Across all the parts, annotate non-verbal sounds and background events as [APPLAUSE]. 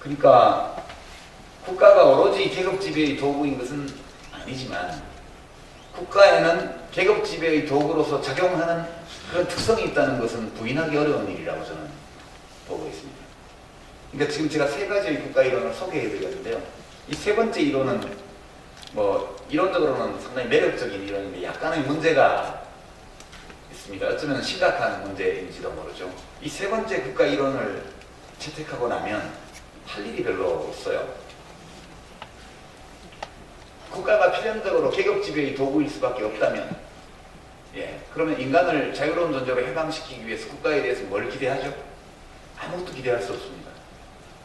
그러니까 국가가 오로지 계급 지배의 도구인 것은 아니지만 국가에는 계급 지배의 도구로서 작용하는 그런 특성이 있다는 것은 부인하기 어려운 일이라고 저는 보고 있습니다. 그러니까 지금 제가 세 가지의 국가 이론을 소개해 드렸는데요. 이 세 번째 이론은 뭐 이론적으로는 상당히 매력적인 이론인데 약간의 문제가 있습니다. 어쩌면 심각한 문제인지도 모르죠. 이 세 번째 국가 이론을 채택하고 나면 할 일이 별로 없어요. 국가가 필연적으로 계급 지배의 도구일 수밖에 없다면, 예, 그러면 인간을 자유로운 존재로 해방시키기 위해서 국가에 대해서 뭘 기대하죠? 아무것도 기대할 수 없습니다.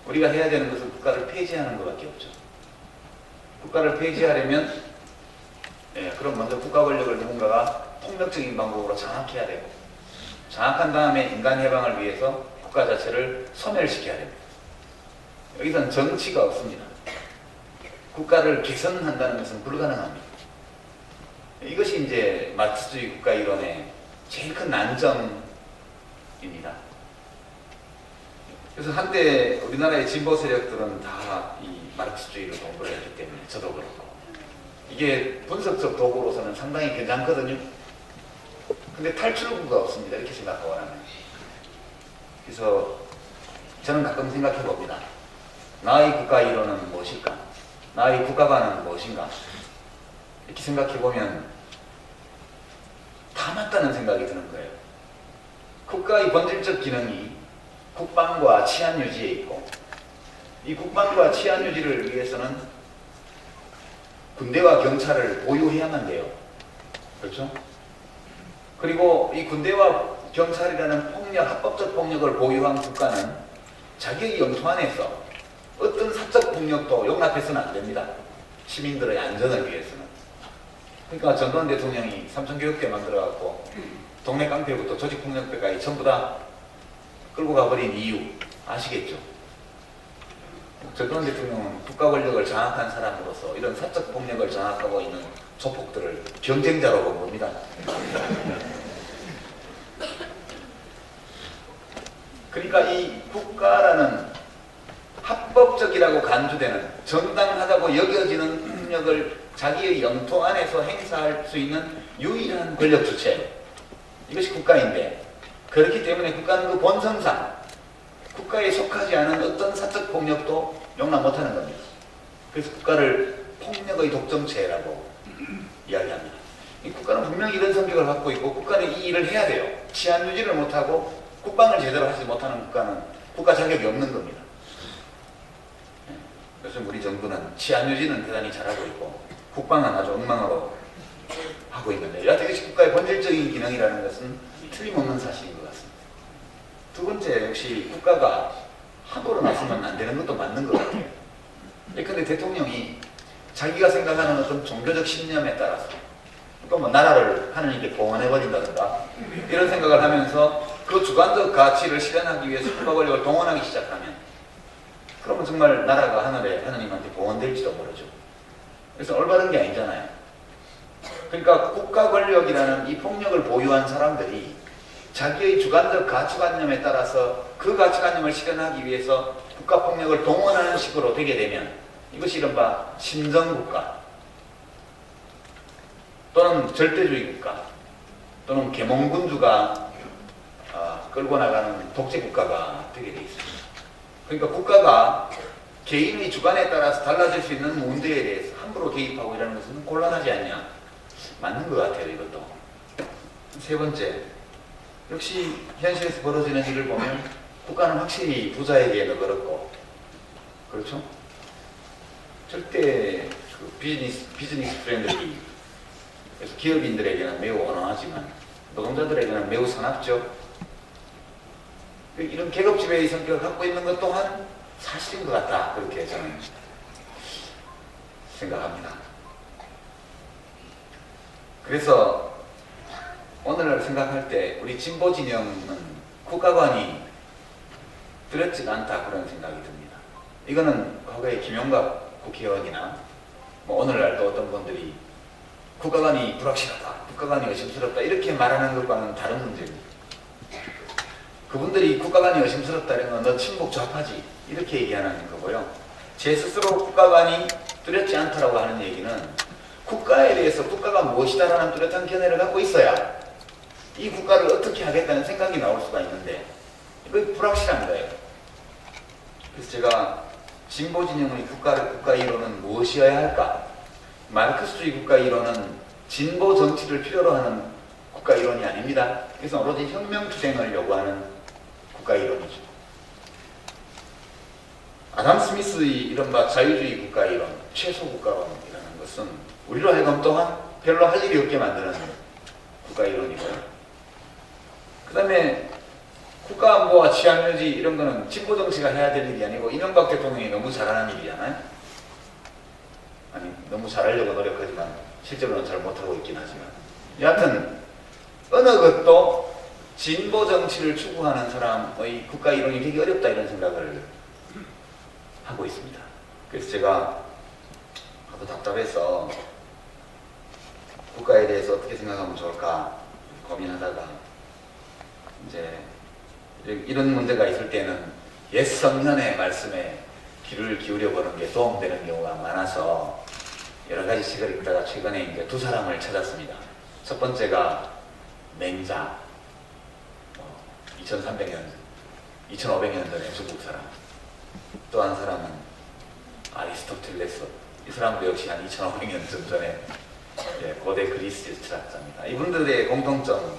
우리가 해야 되는 것은 국가를 폐지하는 것밖에 없죠. 국가를 폐지하려면, 예, 그럼 먼저 국가 권력을 누군가가 폭력적인 방법으로 장악해야 되고, 장악한 다음에 인간 해방을 위해서 국가 자체를 소멸시켜야 됩니다. 여기서는 정치가 없습니다. 국가를 개선한다는 것은 불가능합니다. 이것이 이제 마르크스주의 국가 이론의 제일 큰 난점입니다. 그래서 한때 우리나라의 진보 세력들은 다 이 마르크스주의를 공부를 했기 때문에 저도 그렇고 이게 분석적 도구로서는 상당히 괜찮거든요. 근데 탈출구가 없습니다. 이렇게 생각하고 나면. 그래서 저는 가끔 생각해 봅니다. 나의 국가 이론은 무엇일까? 나의 국가관은 무엇인가? 이렇게 생각해 보면 다 맞다는 생각이 드는 거예요. 국가의 본질적 기능이 국방과 치안 유지에 있고 이 국방과 치안 유지를 위해서는 군대와 경찰을 보유해야만 돼요. 그렇죠? 그리고 이 군대와 경찰이라는 폭력, 합법적 폭력을 보유한 국가는 자기의 영토 안에서 어떤 사적 폭력도 용납해서는 안 됩니다. 시민들의 안전을 위해서는. 그러니까 전두환 대통령이 삼천교육대 만들어갖고 동네 깡패부터 조직폭력배까지 전부 다 끌고 가버린 이유 아시겠죠? 전두환 대통령은 국가 권력을 장악한 사람으로서 이런 사적 폭력을 장악하고 있는 조폭들을 경쟁자로 본 겁니다. 그러니까 이 국가라는 합법적이라고 간주되는 정당하다고 여겨지는 폭력을 자기의 영토 안에서 행사할 수 있는 유일한 권력 주체 이것이 국가인데 그렇기 때문에 국가는 그 본성상 국가에 속하지 않은 어떤 사적 폭력도 용납 못하는 겁니다. 그래서 국가를 폭력의 독점체라고 [CLEARS THROAT] 이야기합니다. 이 국가는 분명히 이런 성격을 갖고 있고 국가는 이 일을 해야 돼요. 치안 유지를 못하고 국방을 제대로 하지 못하는 국가는 국가 자격이 없는 겁니다. 요즘 우리 정부는 치안 유지는 대단히 잘하고 있고 국방은 아주 엉망으로 하고 있는데 이것이 국가의 본질적인 기능이라는 것은 틀림없는 사실인 것 같습니다. 두 번째 역시 국가가 함부로 나서면 안 되는 것도 맞는 것 같아요. 예컨대 대통령이 자기가 생각하는 어떤 종교적 신념에 따라서 그러니까 뭐 나라를 하느님께 봉헌해버린다든가 이런 생각을 하면서 그 주관적 가치를 실현하기 위해서 국가 권력을 동원하기 시작하면 그러면 정말 나라가 하늘에 하느님한테 봉헌될지도 모르죠. 그래서 올바른 게 아니잖아요. 그러니까 국가 권력이라는 이 폭력을 보유한 사람들이 자기의 주관적 가치관념에 따라서 그 가치관념을 실현하기 위해서 국가 폭력을 동원하는 식으로 되게 되면 이것이 이른바 신정국가 또는 절대주의 국가 또는 계몽군주가 어, 끌고 나가는 독재 국가가 되게 돼 있습니다. 그러니까 국가가 개인의 주관에 따라서 달라질 수 있는 문제에 대해서 함부로 개입하고 이러는 것은 곤란하지 않냐? 맞는 것 같아요, 이것도. 세 번째, 역시 현실에서 벌어지는 일을 보면 국가는 확실히 부자에게는 그렇고, 그렇죠? 절대 그 비즈니스, 비즈니스 프렌들리, 기업인들에게는 매우 온화하지만 노동자들에게는 매우 사납죠. 이런 계급 지배의 성격을 갖고 있는 것 또한 사실인 것 같다. 그렇게 저는 생각합니다. 그래서 오늘 생각할 때 우리 진보 진영은 국가관이 뚜렷지가 않다 그런 생각이 듭니다. 이거는 과거에 김용갑 국회의원이나 뭐 오늘날도 어떤 분들이 국가관이 불확실하다, 국가관이 의심스럽다 이렇게 말하는 것과는 다른 문제입니다. 그분들이 국가 간이 의심스럽다는 건 너 친북 좌파지 이렇게 얘기하는 거고요. 제 스스로 국가 간이 뚜렷지 않다라고 하는 얘기는 국가에 대해서 국가가 무엇이다라는 뚜렷한 견해를 갖고 있어야 이 국가를 어떻게 하겠다는 생각이 나올 수가 있는데 이거 불확실한 거예요. 그래서 제가 진보 진영의 국가를 국가 이론은 무엇이어야 할까? 마르크스주의 국가 이론은 진보 정치를 필요로 하는 국가 이론이 아닙니다. 그래서 오로지 혁명 투쟁을 요구하는 국가 이론이죠. 아담 스미스의 이른바 자유주의 국가 이론, 최소 국가론이라는 것은 우리로 하여금 또한 별로 할 일이 없게 만드는 국가 이론이고요. 그 다음에 국가안보와 치안유지 이런 거는 진보 정치가 해야 될 일이 아니고 이명박 대통령이 너무 잘하는 일이잖아요. 아니 너무 잘하려고 노력하지만 실제로는 잘 못하고 있긴 하지만 여하튼 어느 것도 진보 정치를 추구하는 사람의 국가 이론이 되게 어렵다 이런 생각을 하고 있습니다. 그래서 제가 하도 답답해서 국가에 대해서 어떻게 생각하면 좋을까 고민하다가 이제 이런 문제가 있을 때는 옛 성현의 말씀에 귀를 기울여 보는 게 도움되는 경우가 많아서 여러 가지 책을 읽다가 최근에 이제 두 사람을 찾았습니다. 첫 번째가 맹자, 2300년, 2500년 전에 중국 사람. 또 한 사람은 아리스토텔레스. 이 사람도 역시 한 2500년 전 전에 예, 고대 그리스 철학자입니다. 이분들의 공통점,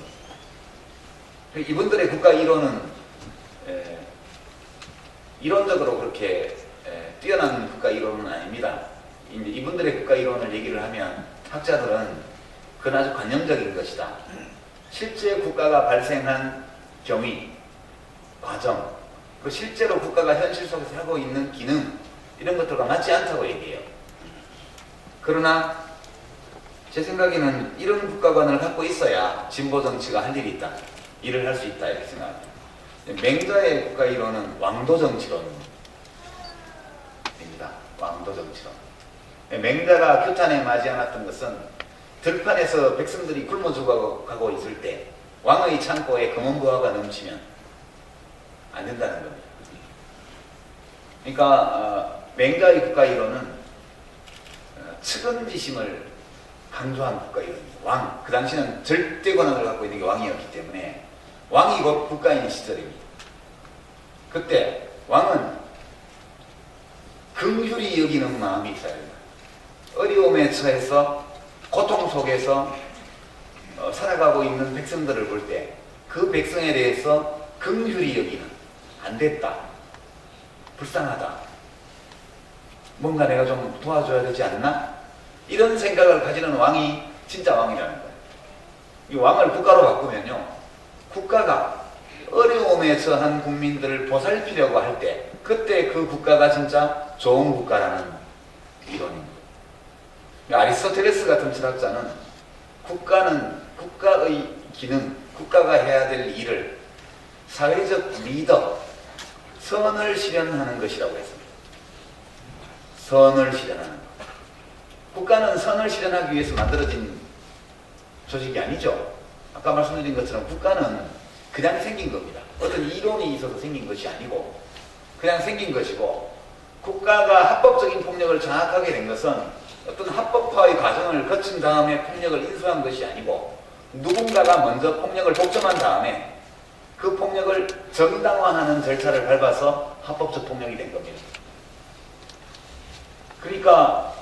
이분들의 국가 이론은 예, 이론적으로 그렇게 예, 뛰어난 국가 이론은 아닙니다. 이제 이분들의 국가 이론을 얘기를 하면 학자들은 그건 아주 관념적인 것이다. 실제 국가가 발생한 경위, 과정, 그 실제로 국가가 현실 속에서 하고 있는 기능 이런 것들과 맞지 않다고 얘기해요. 그러나 제 생각에는 이런 국가관을 갖고 있어야 진보 정치가 할 일이 있다. 일을 할 수 있다 이렇게 생각합니다. 맹자의 국가 이론은 왕도 정치론입니다. 왕도 정치론. 맹자가 규탄에 맞지 않았던 것은 들판에서 백성들이 굶어 죽어가고 있을 때 왕의 창고에 금은부화가 넘치면 안 된다는 겁니다. 그러니까 어, 맹자의 국가 이론은 어, 측은지심을 강조한 국가 이론입니다. 왕, 그 당시는 절대 권한을 갖고 있는 게 왕이었기 때문에 왕이 곧 국가인 시절입니다. 그때 왕은 긍휼히 여기는 마음이 있어야 됩니다. 어려움에 처해서 고통 속에서 어, 살아가고 있는 백성들을 볼 때 그 백성에 대해서 긍휼히 여기는 안 됐다. 불쌍하다. 뭔가 내가 좀 도와줘야 되지 않나? 이런 생각을 가지는 왕이 진짜 왕이라는 거예요. 이 왕을 국가로 바꾸면요. 국가가 어려움에 처한 국민들을 보살피려고 할 때 그때 그 국가가 진짜 좋은 국가라는 이론입니다. 아리스토텔레스 같은 철학자는 국가는 국가의 기능, 국가가 해야 될 일을 사회적 리더, 선을 실현하는 것이라고 했습니다. 선을 실현하는 것. 국가는 선을 실현하기 위해서 만들어진 조직이 아니죠. 아까 말씀드린 것처럼 국가는 그냥 생긴 겁니다. 어떤 이론이 있어서 생긴 것이 아니고 그냥 생긴 것이고 국가가 합법적인 폭력을 장악하게 된 것은 어떤 합법화의 과정을 거친 다음에 폭력을 인수한 것이 아니고 누군가가 먼저 폭력을 독점한 다음에 그 폭력을 정당화하는 절차를 밟아서 합법적 폭력이 된 겁니다. 그러니까